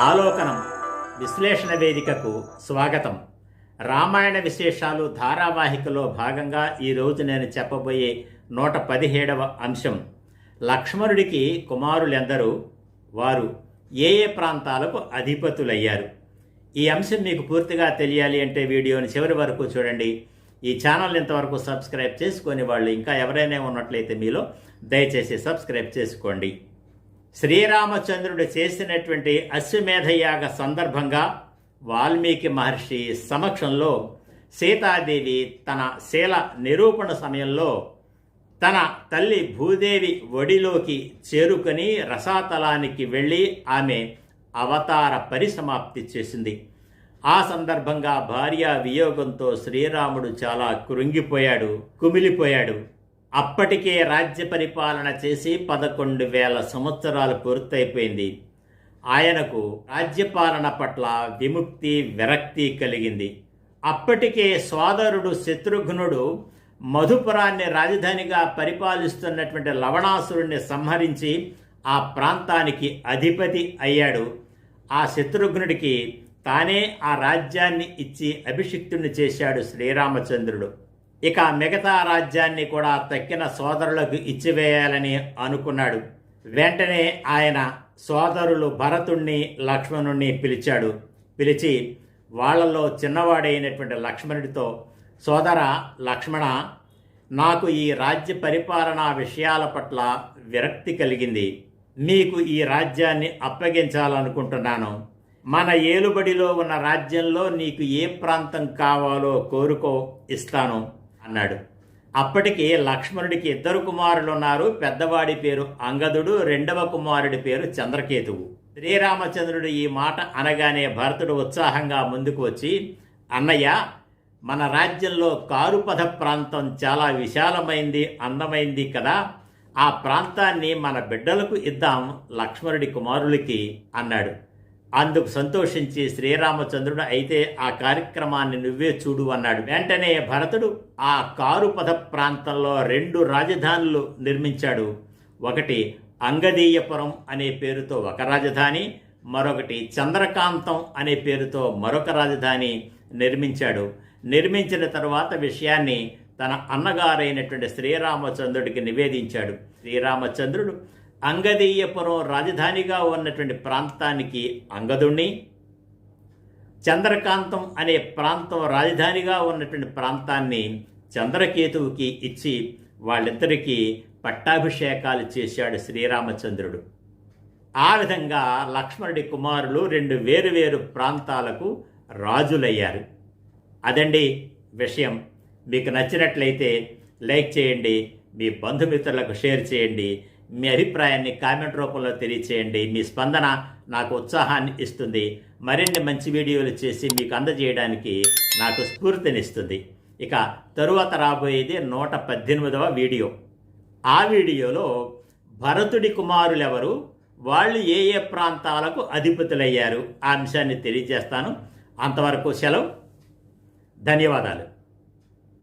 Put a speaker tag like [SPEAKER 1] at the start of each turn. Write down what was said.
[SPEAKER 1] ఆలోకనం విశ్లేషణ వేదికకు స్వాగతం. రామాయణ విశేషాలు ధారావాహికలో భాగంగా ఈరోజు నేను చెప్పబోయే నూట పదిహేడవ అంశం. లక్ష్మణుడికి కుమారులెందరూ వారు ఏ ఏ ప్రాంతాలకు అధిపతులయ్యారు? ఈ అంశం మీకు పూర్తిగా తెలియాలి అంటే వీడియోని చివరి వరకు చూడండి. ఈ ఛానల్ ఇంతవరకు సబ్స్క్రైబ్ చేసుకొని వాళ్ళు ఇంకా ఎవరైనా ఉన్నట్లయితే మీలో దయచేసి సబ్స్క్రైబ్ చేసుకోండి. శ్రీరామచంద్రుడు చేసినటువంటి అశ్వమేధయాగ సందర్భంగా వాల్మీకి మహర్షి సమక్షంలో సీతాదేవి తన శీల నిరూపణ సమయంలో తన తల్లి భూదేవి ఒడిలోకి చేరుకొని రసాతలానికి వెళ్ళి ఆమె అవతార పరిసమాప్తి చేసింది. ఆ సందర్భంగా భార్య వియోగంతో శ్రీరాముడు చాలా కృంగిపోయాడు కుమిలిపోయాడు. అప్పటికే రాజ్య పరిపాలన చేసి పదకొండు వేల సంవత్సరాలు పూర్తయిపోయింది. ఆయనకు రాజ్యపాలన పట్ల విముక్తి విరక్తి కలిగింది. అప్పటికే సోదరుడు శత్రుఘ్నుడు మధుపురాన్ని రాజధానిగా పరిపాలిస్తున్నటువంటి లవణాసురుణ్ణి సంహరించి ఆ ప్రాంతానికి అధిపతి అయ్యాడు. ఆ శత్రుఘ్నుడికి తానే ఆ రాజ్యాన్ని ఇచ్చి అభిషిక్తుని చేశాడు శ్రీరామచంద్రుడు. ఇక మిగతా రాజ్యాన్ని కూడా తక్కిన సోదరులకు ఇచ్చివేయాలని అనుకున్నాడు. వెంటనే ఆయన సోదరులు భరతుణ్ణి లక్ష్మణుణ్ణి పిలిచాడు. పిలిచి వాళ్ళలో చిన్నవాడైనటువంటి లక్ష్మణుడితో సోదర లక్ష్మణ నాకు ఈ రాజ్య పరిపాలనా విషయాల పట్ల విరక్తి కలిగింది. మీకు ఈ రాజ్యాన్ని అప్పగించాలనుకుంటున్నాను. మన ఏలుబడిలో ఉన్న రాజ్యంలో నీకు ఏ ప్రాంతం కావాలో కోరుకో ఇస్తాను. అన్నాడు. అప్పటికి లక్ష్మణుడికి ఇద్దరు కుమారులు ఉన్నారు పెద్దవాడి పేరు అంగదుడు రెండవ కుమారుడి పేరు చంద్రకేతువు. శ్రీరామచంద్రుడు ఈ మాట అనగానే భరతుడు ఉత్సాహంగా ముందుకు వచ్చి అన్నయ్య మన రాజ్యంలో కారుపథ ప్రాంతం చాలా విశాలమైంది అందమైంది కదా. ఆ ప్రాంతాన్ని మన బిడ్డలకు ఇద్దాం లక్ష్మణుడి కుమారులకి అన్నాడు. అందుకు సంతోషించి శ్రీరామచంద్రుడు అయితే ఆ కార్యక్రమాన్ని నువ్వే చూడు అన్నాడు. వెంటనే భరతుడు ఆ కారుపథ ప్రాంతంలో రెండు రాజధానులు నిర్మించాడు. ఒకటి అంగదీయపురం అనే పేరుతో ఒక రాజధాని మరొకటి చంద్రకాంతం అనే పేరుతో మరొక రాజధాని నిర్మించాడు. నిర్మించిన తర్వాత విషయాన్ని తన అన్నగారైనటువంటి శ్రీరామచంద్రుడికి నివేదించాడు. శ్రీరామచంద్రుడు అంగదీయపురం రాజధానిగా ఉన్నటువంటి ప్రాంతానికి అంగదుణ్ణి చంద్రకాంతం అనే ప్రాంతం రాజధానిగా ఉన్నటువంటి ప్రాంతాన్ని చంద్రకేతువుకి ఇచ్చి వాళ్ళిద్దరికీ పట్టాభిషేకాలు చేశాడు శ్రీరామచంద్రుడు. ఆ విధంగా లక్ష్మణుడి కుమారులు రెండు వేరువేరు ప్రాంతాలకు రాజులయ్యారు. అదండి విషయం. మీకు నచ్చినట్లయితే లైక్ చేయండి మీ బంధుమిత్రులకు షేర్ చేయండి మీ అభిప్రాయాన్ని కామెంట్ రూపంలో తెలియచేయండి. మీ స్పందన నాకు ఉత్సాహాన్ని ఇస్తుంది. మరిన్ని మంచి వీడియోలు చేసి మీకు అందజేయడానికి నాకు స్ఫూర్తినిస్తుంది. ఇక తరువాత రాబోయేది నూట పద్దెనిమిదవ వీడియో. ఆ వీడియోలో భరతుడి కుమారులెవరు? వాళ్ళు ఏ ఏ ప్రాంతాలకు అధిపతులయ్యారు? ఆ అంశాన్ని తెలియజేస్తాను. అంతవరకు సెలవు. ధన్యవాదాలు.